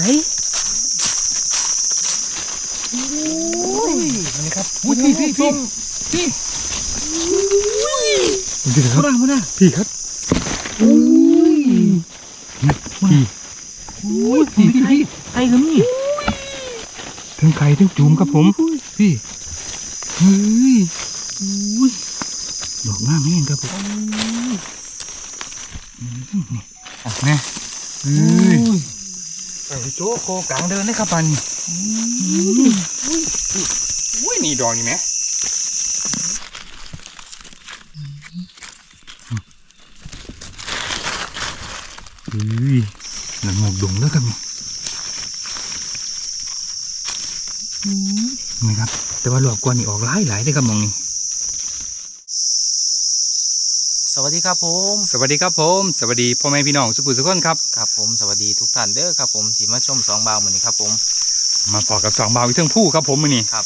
ใส่โอ้ยอันนี้ครับอุ้ยพี่พี่พี่พี่พี่ครับมามาพี่ครับอุ้ยพี่อุ้ยพี่พี่พี่ไข่ก็มีทั้งไข่ทั้งจุ่มครับผมพี่เฮ้ยอุ้ยดอกงามแห้งครับผมนี่อะแม่เฮ้ยไอ้ โจ๊กโคกลางเดินเลยครับปันนี่อุ้ยนี่ดอกนี่ไหมเฮ้ยหลังหมกดงแล้วครับนี่นี่ครับ แต่ว่าหลอกกว่านี่ออกหลายหลายได้ครับมองนี่ ส วัสดีครับผม สวัสดีครับผม สวัสดีพ่อแม่พี่น้องสุขุมสุขคนครับครับผมสวัสดีทุกท่านเด้อครับผมที่มาชมสองบาวเหมือนนี้ครับผม มาพอกับสองบาวอีกเทั้งผู้ครับผมมือนี่ครับ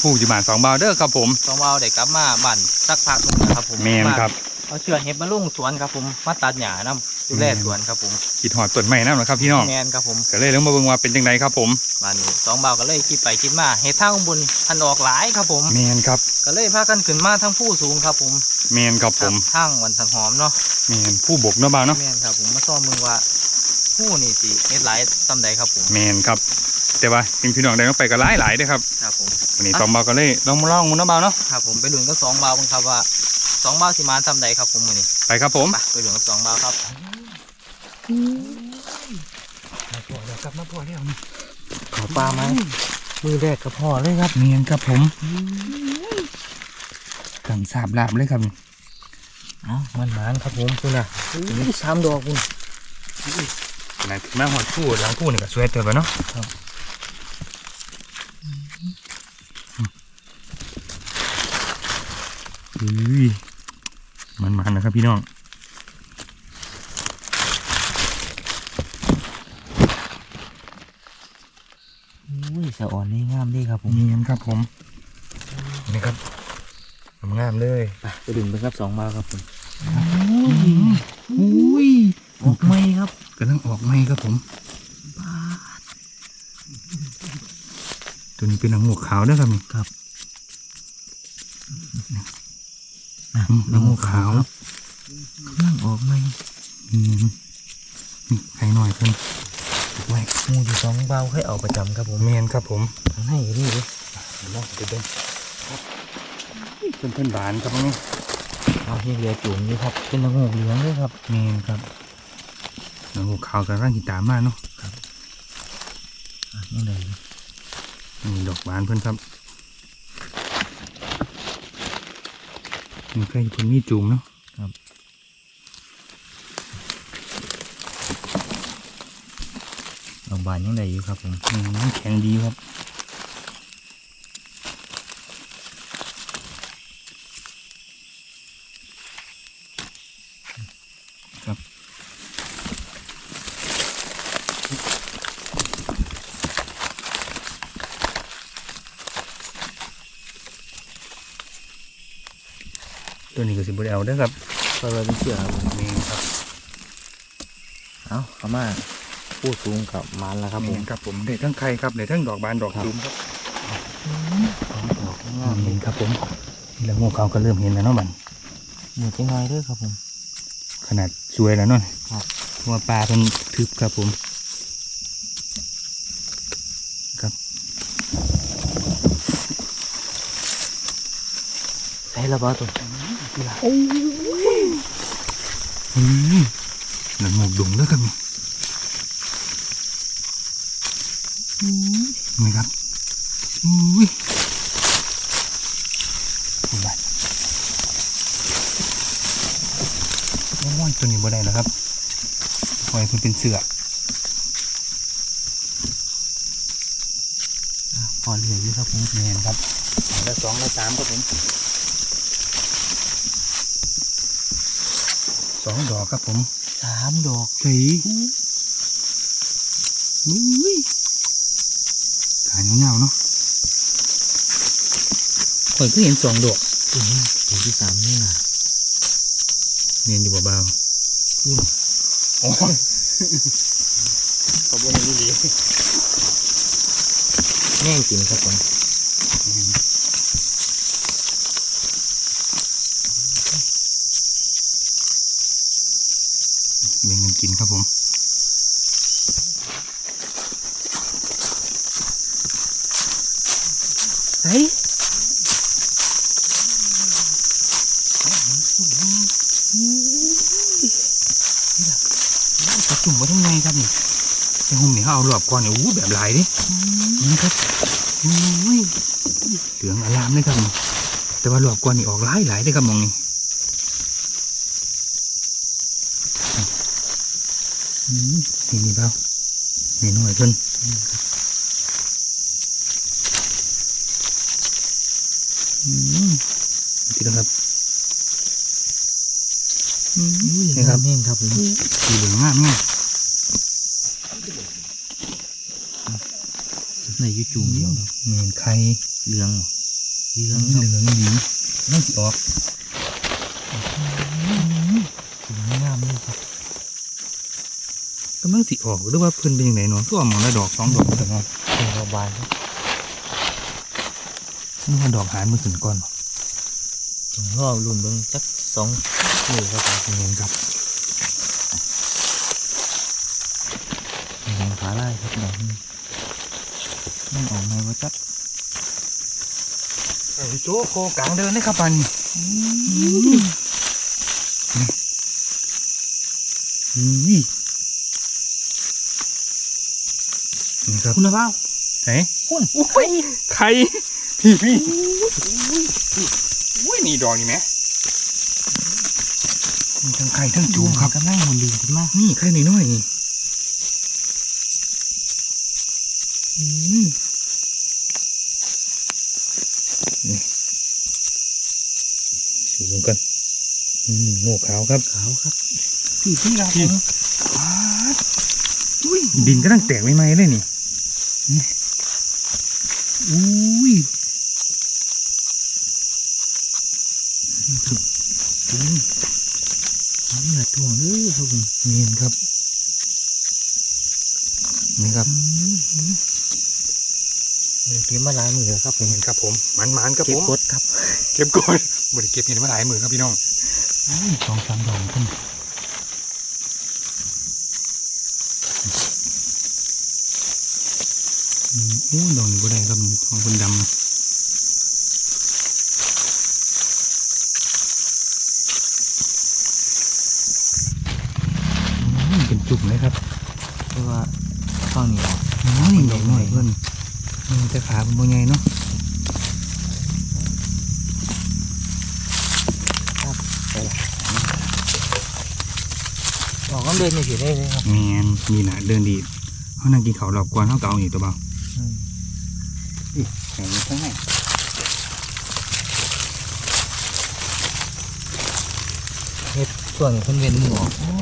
ผู้อยู่บ้านสองบาวเด้อครับผมสองบาวได้กลับมาบ้านสักพักหนึงนะครับผมแมนครับเอาเชือกเห็ดมาลุ่งสวนครับผมมาตัดหญ้านํดูแลสวนครับผมกิดหอดต้นไม้นั่นแหละครับพี่น้องแมนครับผมก็เลยต้องมาเบิ่งว่าเป็นจังไดครับผมบ้านนี้สองบาวก็เลยคิดไปคิดมาเห็ดทางข้างบนพันออกหลายครับผมแมนครับก็เลยพากันขึ้นมาทั้งผู้สูงครับผม แมนครับคผรับมทางวันสังหอมเนาะแมนผู้บกเนาะบาวเนาะแมนครับผมมาซ่อมมึงว่าผู้นี่สิเฮ็ดหลายตำใดครับผมแมนครับ แต่ว่าจริงพี่น้องได้ต้องไปก็หลายหลายเด้อครับครับผมวันนี้สองบาวก็เลยลองมาลองมันเนาะบาวเนาะครับผมไปลุ้นกับสองบาวบังครับว่าสองบาวสิมาทำใดครับผมมือนี้ไปครับผมไปไปลุ้นกับสองบาวครับมาพอแล้วครับมาพอแล้วนี่ขอปลาไหมมือแรกกับพ่อเลยครับแมนครับผมกังสาบลาบเลยครับนี่ อ๋อมันหมานครับผมคุณน่ะนี่สามดอกคุณนะแม่หอดผู้หลังผู้นี่ก็สวยเติบแล้วเนาะครับอุ้ยมันมันนะครับพี่น้องอุ้ยสะอ่อนนี่งามดีครับผมเนียนครับผมนี่ครับงามเลยไปไปลุ้นไปครับสองบาวครับผม อุ้ยออกไม่ครับกำลังออกไหมครับผมตัวนี้เป็นหนังหมวกขาวด้วยครับนี่ครับอืมหนังหมวกขาวกำลังออกไม่อืมนี่ไข่หน่อยเพิ่นออกไว้หมูอยู่สองบาวให้เอาประจำครับผมเมนครับผมทางให้นี่เลยเดี๋ยวลองไปเดินครับเพื่อนเพื่อนบานครับนี่ เอาเฮียเหลือจุ่มอยู่ครับ เป็นตะงูเหลืองเลยครับเมนครับหนังหมวกขาวกับร่างกีตามมากเนาะอะนี่เลยนี่ดอกบานเพื่อนครับนี่ใครเพิ่นมีจูมเนาะดอกบานยังได้อยู่ครับผมอืมมันแข็งดีครับครับ ตัวนี้ก็สิบได้เอาเด้อครับเปิดเป็นเชือกครับผมนี่ครับเอาเข้ามาผู้สูงกับมันแล้วครับผมนี่ครับผมได้ทั้งไข่ครับได้ทั้งดอกบานดอกจูมครับดอกงามเห็นครับผมนี่แล้วงูเขาก็เริ่มเห็นแล้วเนาะมันหมูจังไงเด้อครับผม ขนาดสวยแล้วเนาะครับเพราะว่าปลาเป็นทึบครับผมครับใส่ระเบิดตัว กีฬาโอืมหนังหมกดุงแล้วครับนี่นี่ครับอุ้ยโอ้ยโอ้ยตัวนี้บ่ได้แล้วครับปล่อยมันเป็นเสือพอเหลืออยู่ครับผมแมนครับแล้วสองแล้วสามครับผม องดอกครับผมสามดอกใส่อุ้ยขาเงาๆเนาะข่อยก็เห็นสองดอกตัวนี้ตัวที่สามนี่นะเนียนอยู่เบาๆอืมโอ้ยขอบคุณนี่ดีแง่งกินครับผม แบ่งกันกินครับผม เฮ้ย กระ จุ่มมาทั้งไงครับนี่ไอ้หุ่มนี่เขาเอาหลอบก่อนเนี่ยอู้แบบหลายดินี่ครับอุ้ยเหลืองอลามเลยครับนี่แต่ว่าหลอบก่อนนี่ออกหลายหลายเลยครับมองนี่อืมนี่นี่เปล่านี่หน่อยเพิ่นอืมนี่นะครับอืมนี่ครับแห้งครับผมสีเหลืองงามเนี่ย ในยูจูมเดียวครับเหมือนไข่เหลืองบ่เหลืเหอลืงองครับเหลืองดีไม่สิออกสวยงามเลยครับกำลังสิออกหรือว่าเพิ่นเป็นยังไงเนาะก็ออกมาละดอกสองดอกแต่เนาะเป็นระบายครับนี่ว่าดอกหายมือขึ้นก่อนบ่ผมรอรุ่นเบิ่งจักสองมือครับผมเห็นครับแหงขาไล่ครับดอกนี้ มันออกมาว่าจักเอ้ยโจโคกลางเดินเลยครับปันนี่นี่ครับคุณภาพไหนคุณโอ้ยไข่พี่พี่อุ้ยนี่ดอกนี่ไหมมีทั้งไข่ทั้งจูมครับกำลังมันดีขึ้นมากนี่ไข่น้อยๆนี่อืมนี่สูงกันอืมโง่ขาวครับขาวครับพี่พี่เราพี่อุ้ยดินก็ตั้งแตกใหม่ๆเลยนี่นี่อุ้ยอืมเหนือตัวเลยครับผมเนียนครับนี่ครับมันเก็บมาหลายมือแล้วครับผมเห็นครับผมมันมันๆครับเก็ผบมกดครับเก็บก่อนบริเก็บเห็นมาหลายหมื่นครับพี่น้องอุ้ย สองสามดอกขึ้นอืมโอ้ดอกนี้ก็ได้ครับทองคนดำอืมเป็นจุ่มเลยครับ เพราะว่าข้างนี้ออกอ๋อนี่ดอกหน่อยเพื่อนมันจะขาเป็นโบไงเนาะ ออกก็เดินอยู่ที่ ได้เลยครับแมนมีหนาเดินดีเขานั่งกินเขาวหลอบกวนเขาเกเอาหนีตัวเบาอืมแข็งข้างในเฮ็ดส่วนคนเวียนมือออกโอ้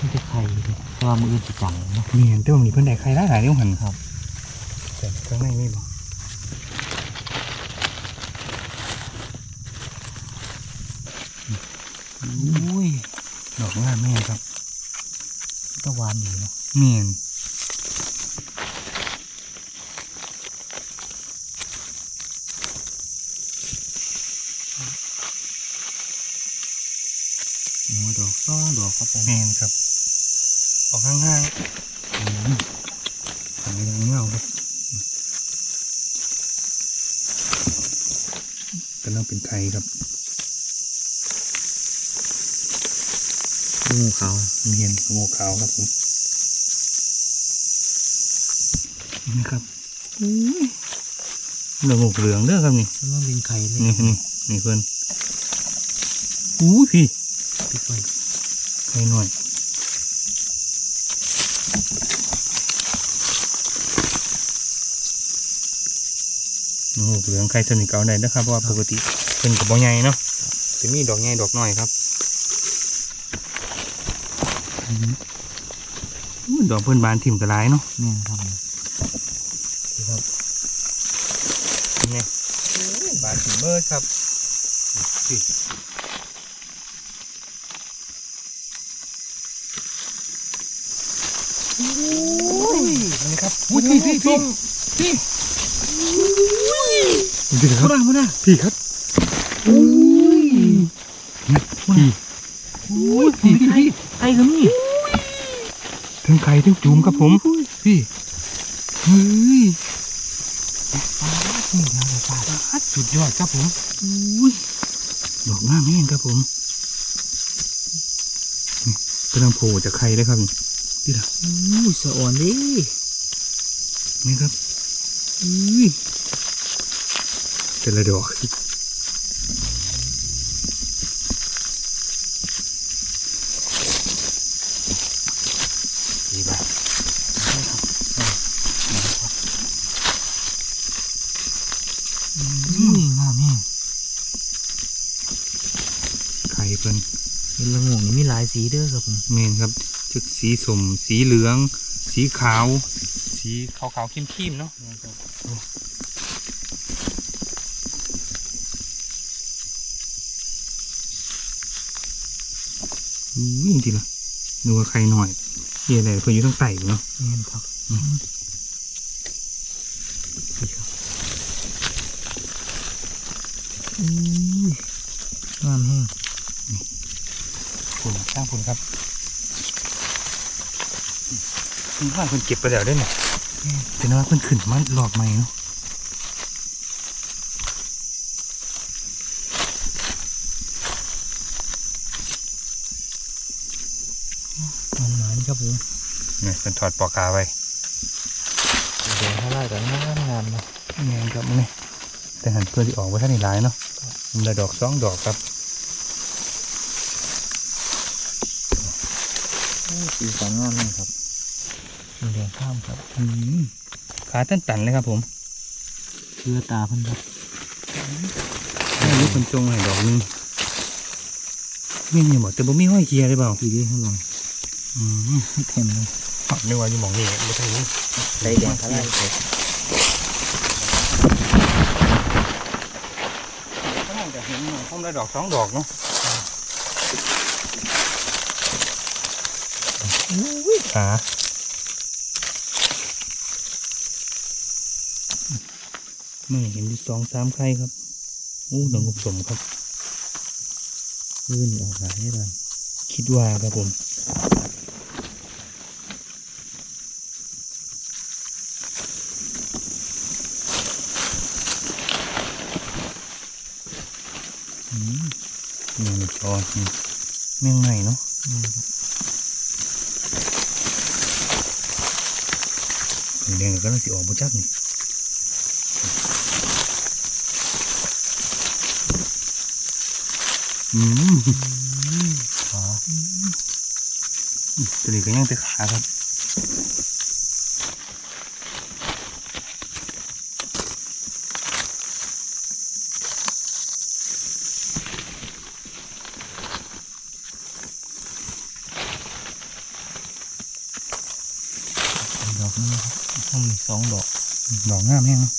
มันจะไข่เลยแต่ว่ามืออื่นสิจังเนาะแมนแต่ว่ามีเพื่อนใดใครได้หลายเรื่องหันครับแต่ข้างในไม่บอกอุ้ยดอกงามแม่ครับ ตะวันดีเนาะแมนหมูดอกสองดอกครับผมแมนครับ ออกข้างๆอืมขังยังเงาครับกำลังเป็นไข่ครับ งูเขาเมียนงูขาวครับผมนี่ครับอุ้ยดอกงูเหลืองเด้อครับนี่กำลังเป็นไข่เลยนี่นี่นี่เพื่อนอู้ยพี่พี่ไฟไข่หน่อยงูเหลืองไข่สนิทเก่าได้นะครับเพราะว่าปกติเป็นกระบอกใหญ่เนาะจะมีดอกใหญ่ดอกน้อยครับอืมอู้ ดอกเพื่อนบานถิ่มกระไรเนาะแม่นครับผมนี่ครับนี่บานถิ่มเบิร์ดครับนี่ออุ้ยอันนี้ครับอุ้ยพี่พี่พี่พี่พี่ครับพูดนะพูดนะพี่ครับอุ้ยพี่อุ้ยพี่พี่ พี่ไอ้ก็มีทั้งไข่ทั้งจูมครับผม พี่เฮ้ยนี่นะเดี๋ยวป้าฮัดสุดยอดครับผมอุ้ยดอกหน้าแม่งครับผมนี่กำลังโผล่จากไข่เลยครับนี่นี่ละอู้สะอ่อนดินี่ครับอุ้ยแต่ละดอก ดีแบบนี่งามแห้ง ไข่เพิ่น เห็นละงงนี่มีหลาย สีเด้อครับผมเมนครับจึกสีสมสีเหลือง สีขาว สีขาวขาวๆครีมๆเนาะอุ้ยจริงๆล่ะนึกว่าไข่หน่อยเฮียอะไรเพิ่นอยู่ทั้งไต่เนาะแม่นครับอืมนี่ครับอู้ยงามแห้ งคุณสร้างคุณครับอืมว่าเพิ่นเก็บไปแล้วได้เนี่ยแต่ว่าเพิ่นขึ้นมาหลอกใหม่เนาะมันหมานครับผมเนี่ยเพิ่นถอดปอกขาไว้เดี๋ยวถ้าไล่กันงามงามๆนะนี่นครับนี่แต่หันเพื่อที่ออกไว้ท่านในร้ายเนาะมันละดอกสองดอกครับ โอ้ สีสันงามเลยครับมีแดงข้ามครับอืมขาตันตันๆเลยครับผมเชื้อตาเพิ่นครับอันนี้คนจงให้ดอกหนึงนี่ยังบอกแต่บ่มีห้อยเคียได้เปล่าดีดีข้างหลังอืมเต็มเลยไม่ว่าอยู่หมองนี่ไม่ใช่นี่ใส่แดงข้างล่างครับข้างล่างจะเห็นพร้อมละดอกสองดอกเนาะอุ้ย ขาไม่เห็นอยู่สองสามไข่ครับอู้ดอกกุสมครับลื่นออกหายให้ดันคิดว่าครับผมอืมแมงจอนี่แมงใหม่เนาะำลังสิออกบุจักนี่อืมขาตัวนี้ก็ยังแต่ขาครับ ดอกนี้ครับต้องมีสองดอก ดอกงามแห้งเนาะ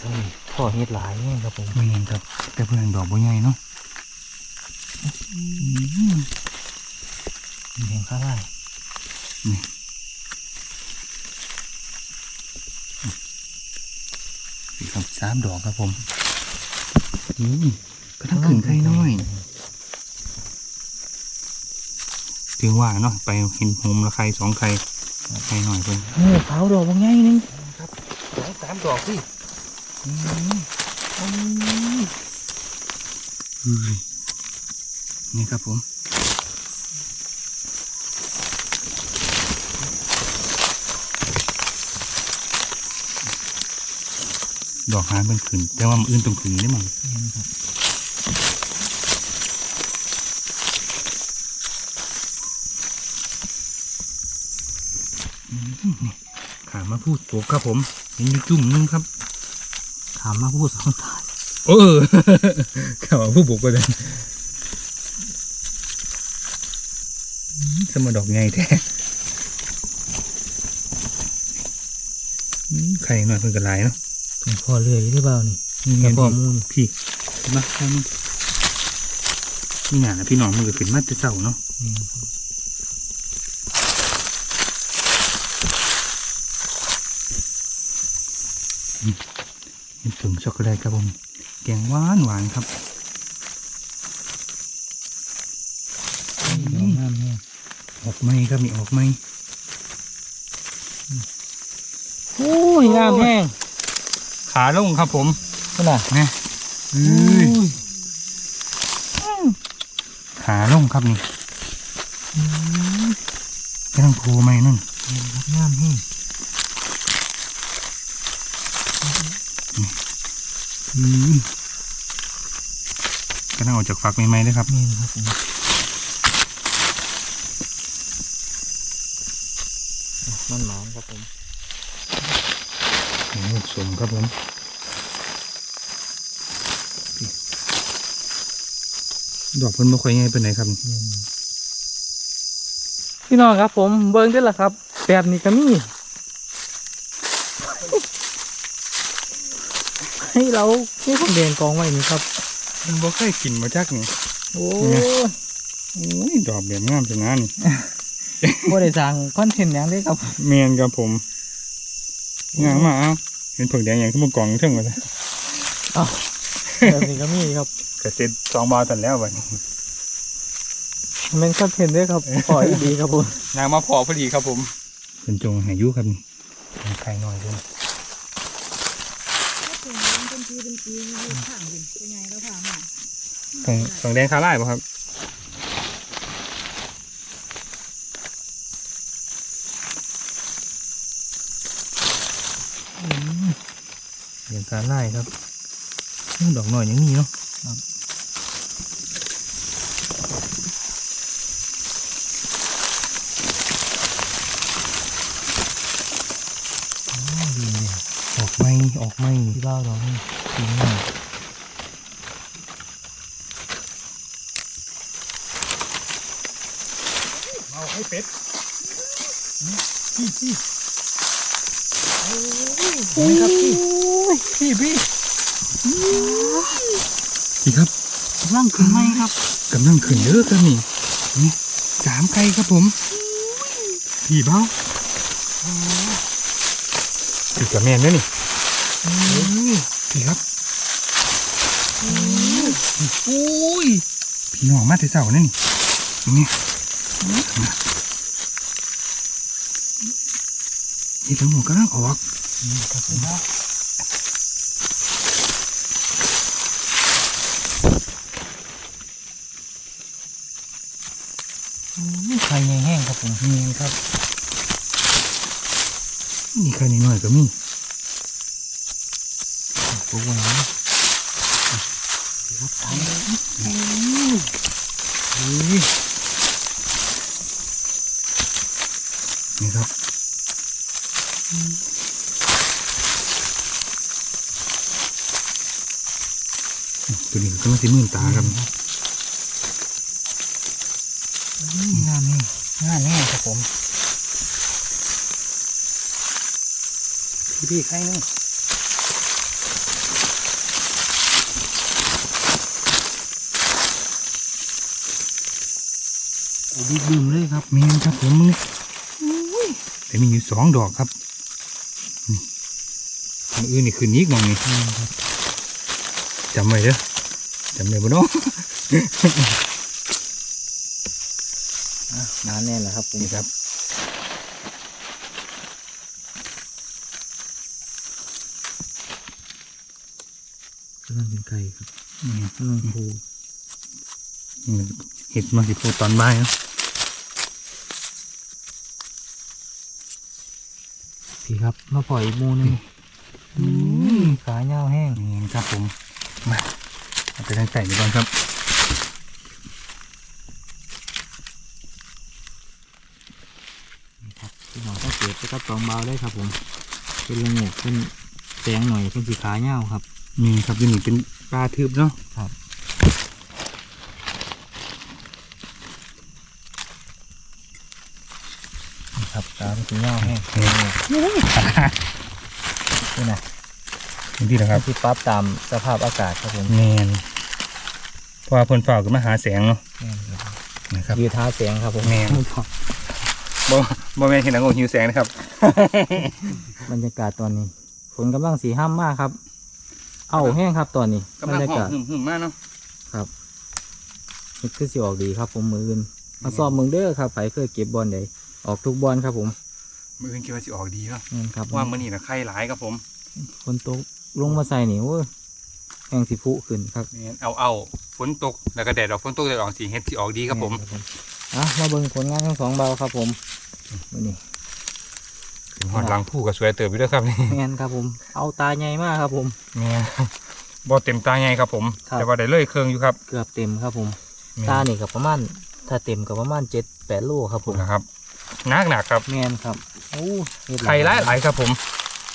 เฮ้ยพ่อเฮ็ดหลายเนี่ยครับผมไม่เห็นครับ แต่เพื่อนดอกบัวใหญ่เนาะมีแดงข้างล่างสี่ครับสามดอกครับผมอืม ก็ทั้งขึ้นไข่น้อยถึงว่าเนาะไปเห็นโฮมละไข่สองไข่ไข่หน่อยเพิ่นโอ้ขาวดอกบางไงนึงสองสามดอกพี่นี่ครับผม ดอกหางเป็นขึ้นแต่ว่ามันอื่นตรงขึ้นได้มั้งเห็นครับขามาพูดตัวครับผมเห็นอยู่จุ่มหนึงครับถามมาพูดสองตายเออขามาพูดบุกไปเลยสมาดอกไงแท้อืมไข่หน่อยเพิ่นกระไรเนาะ พอเลยหรือเปล่านี่นี่กระเงี้ยพอพี่มูลพี่มาข้างนี้นี่หนาพี่น้องมันก็ขึ้นมาแต่เช้าเนาะนี่ครับเป็นผงช็อกโกแลตครับผมแกงหวานหวานครับดอกงามแห้งออกไหมครับมีออกไหมโอ้ยงามแห้ง ขาลงครับผมขนาดนะเอ้ยขาลงครับนี่กำลังโผล่ไหมนั่นงามแห้งอืมกำลังออกจากฝักใหม่ๆเลยครับนี่ครับผมมันหมานครับผม โอ้สมครับผมดอกเพิ่นบ่ค่อยใหญ่ปานไหนครับ พี่น้องครับ ผมเบิ้งได้ละครับแบบนี้ก็มีให้เราที่ผมเรียนกองไว้นี่ครับมันบ่เคยกินมาจากนี่โอ้เนี่ยยโอ้ยดอกแบบงามจังนะนี่บ่ได้สั่งคอนเทนต์หยังเลยครับแมนครับผม งามมากเอ้าเป็นผึ่งแดงอย่างขึ้นมากองเทิงมาเลยแบบนี้ก็มีครับกระเซ็นสองบาทตันแล้วบัดนี้มันเป็นคอนเทนต์ด้วยครับขออีกดีครับผมนางมาพอพอดีครับผมเป็นจงหายุครับนี่ไข่หน่อยด้วยเป็นเป็นปีเป็นปีอยู่ข้างเป็นเป็นไงแล้วผ่ามาของของแดงคาร่ายป่ะครับ เดี๋ยวการไล่ครับอื้อดอกหน่อยยังมีเนาะออกไม่ออกไม่พี่บ้าวดอกนี่สีงามเอาให้เป็ดพี่ครับพี่ พี่พี่พี่ครับกำลังขึ้นไหมครับกำลังขึ้นเยอะครับนี่นี่สามไข่ครับผม พี่เบ้าถือกับแมนด้วยนี่พี่ครับโอ้ยพี่น้องมาแต่เสาเนี่ยนี่นี่นี่ทั้งหมดกำลังออกนี่ครับผมโอ้ยไข่ ของแห้งๆครับ นี่ครับนี่ไข่น้อยก็มีปลูกไว้นะนี่ครับตัวนี้ก็ต้องสิมื่นตาครับ งามแห้ง งานแน่ครับผม พี่พี่ใครนี่โอ้ดีบึมเลยครับเมนครับผมมึงแต่มีอยู่สองดอกครับอืมอันอื่นนี่คืนนี้มองนี่นี่ครับจำไว้เด้อจำไว้บ่เนาะอะนานแน่แหละครับผมนี่ครับ กำลัง เป็นไก่ครับนี่กำลังโคนี่เห็ดมาสิโพตอนบ่ายเนาะพี่ครับ มาปล่อยอีกหมูหนึงอืมขาเงาวแห้งนี่ครับผม มาเอาไปทางใส่ดีกว่าครับนี่ครับพี่น้องต้องเก็บไปกับสองเบาได้ครับผม เป็นละโงกเป็นแสงหน่อยเป็นสีขาเงาวครับ นี่ครับอยูนี่เป็นปลาทึบเนาะนี่ครับตาเป็นสีเงาวแห้งนี่นี่นะนี่นะครับที่ปรับตามสภาพอากาศครับผมแมนเพราะว่าเพิ่นฝ่าขึ้นมาหาแสงเนาะแม่นครับนะครับยืดท้าเสียงครับผมแม่นบ่บ่แม่นเห็นหนังของหิวแสงนะครับ บรรยากาศตอนนี้ฝนกำลังสีห้ามมากครับ เอาแห้งครับตอนนี้บรกำลังรยาหอมกาศหึมหึมมากเนาะครับนี่คือสิออกดีครับ ผมมืออื่นมาสอบมึงเด้อครับไผเคยเก็บบอลใดออกทุกบอลครับผม มื้ออื่นคิดว่าสิออกดีเนาะนี่นครับว่ามื้อนี้น่ะไข่หลายครับผมฝนตกลงมาใส่นี่โอ้ยแห้งสิผุขึ้นครับแม่นเอาเอาฝนตกแล้วก็แดดออกฝนตกแดดออกสิเฮ็ดสิออกดีครับผมแนอะมาเบิ่งผลงานทั้งสองเบาครับผมนี่ถึง หอดหลังผู้ก็สวยเติบอยู่เด้วยครับนี่แมนครับผม เอาตาใหญ่มากครับผมแม่นบ่เต็มตาใหญ่ครับผมครับแต่ว่าได้เลยเครื่องอยู่ครับ เกือบเต็มครับผมแม่นตานี่กับประมาณ ถ้าเต็มกับประมาณเจ็ดแปดโลครับผมนะครับหนักหนักครับแมนครับโอ้เฮ็ดไข่หลายหลายครับผม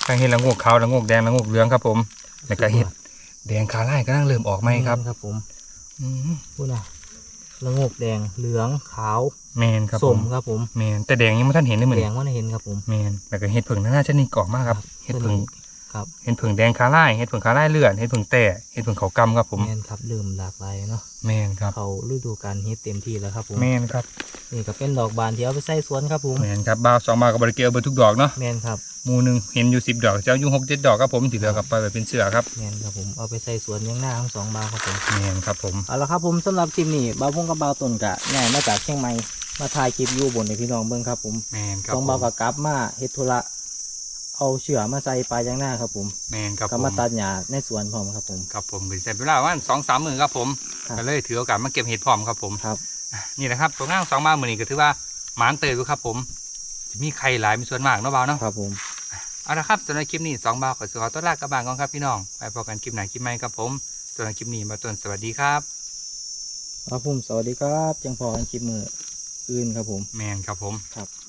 ไข่เห็ดละงกขาวละงกแดงละงกเหลืองครับผมแล้วก็เห็ดแดงขาไล่ก็นั่งเริ่มออกไหมครับแนครับ ผมอืมพูดนะ ละโงกแดงเหลืองขาวแมนครับส้ผมมครับผมแมนแต่แดงยังไม่ท่านเห็นเลยเหมือนแดงว่าเห็นครับผมแมนแล้วก็เห็ดผึ่งน่าจะนี่กออกมากครับเห็ดผึ่ง ครับเห็ดผึ่งแดงขาไล่เห็ดผึ่งขาไล่เลือดเห็ดผึ่งแต่เห็ดผึ่งเขากำครับผมแมนครับเริ่มหลากหลายเนาะแมนครับเขาฤดูการเฮ็ดเต็มที่แล้วครับผมแมนครับนี่ก็เป็นดอกบานที่เอาไปใส่สวนครับผมแมนครับบ้าวสองบาวกับบริเกลเบอร์ทุกดอกเนาะแมนครับหมูหนึ่งเห็นอยู่สิบดอกเจ้าอยู่หกเจ็ดดอกครับผมที่เหลือกับไปแบบเป็นเสือครับแมนครับผมเอาไปใส่สวนเลี้ยงหน้าทั้งสองบาวครับผมแมนครับผมเอาละครับผมสำหรับคลิปนี้บาวพงกับบาวต้นกะง่ายมาจากเชียงใหม่มาถ่ายคลิปอยู่บนในพี่น้องเบิ่งครับผมแมนครัสบองผบาวมกับกลับมาเฮ็ดธุระ เอาเชือมาใส่ปลายางหน้าครับผมแมนครับก็ผมมาตัดหญ้าในสวนพร้อมครับผม ครับผมเป็นเสร็จเวลาประมาณสองสามหมื่นครับผมครับ ก็เลยถือโอกาสมาเก็บเห็ดพร้อมครับผม ครับนี่นะครับตัวง่างสองมาหมื่นนี่ก็ถือว่าหมานเตยดูครับผมจะมีใครหลายมีส่วนมากเนาะบ่าวเนาะครับผมเอาละครับสำหรับคลิปนี้สองบ่าวขอสุขอต้อนรับกลับบางกองครับพี่น้องไปพบกันคลิปไหนคลิปใหม่ครับผมสำหรับคลิปนี้มาต้นสวัสดีครับ ครับผมสวัสดีครับ จังพอกันคลิปมืออื่นครับผม แมนครับผมครับ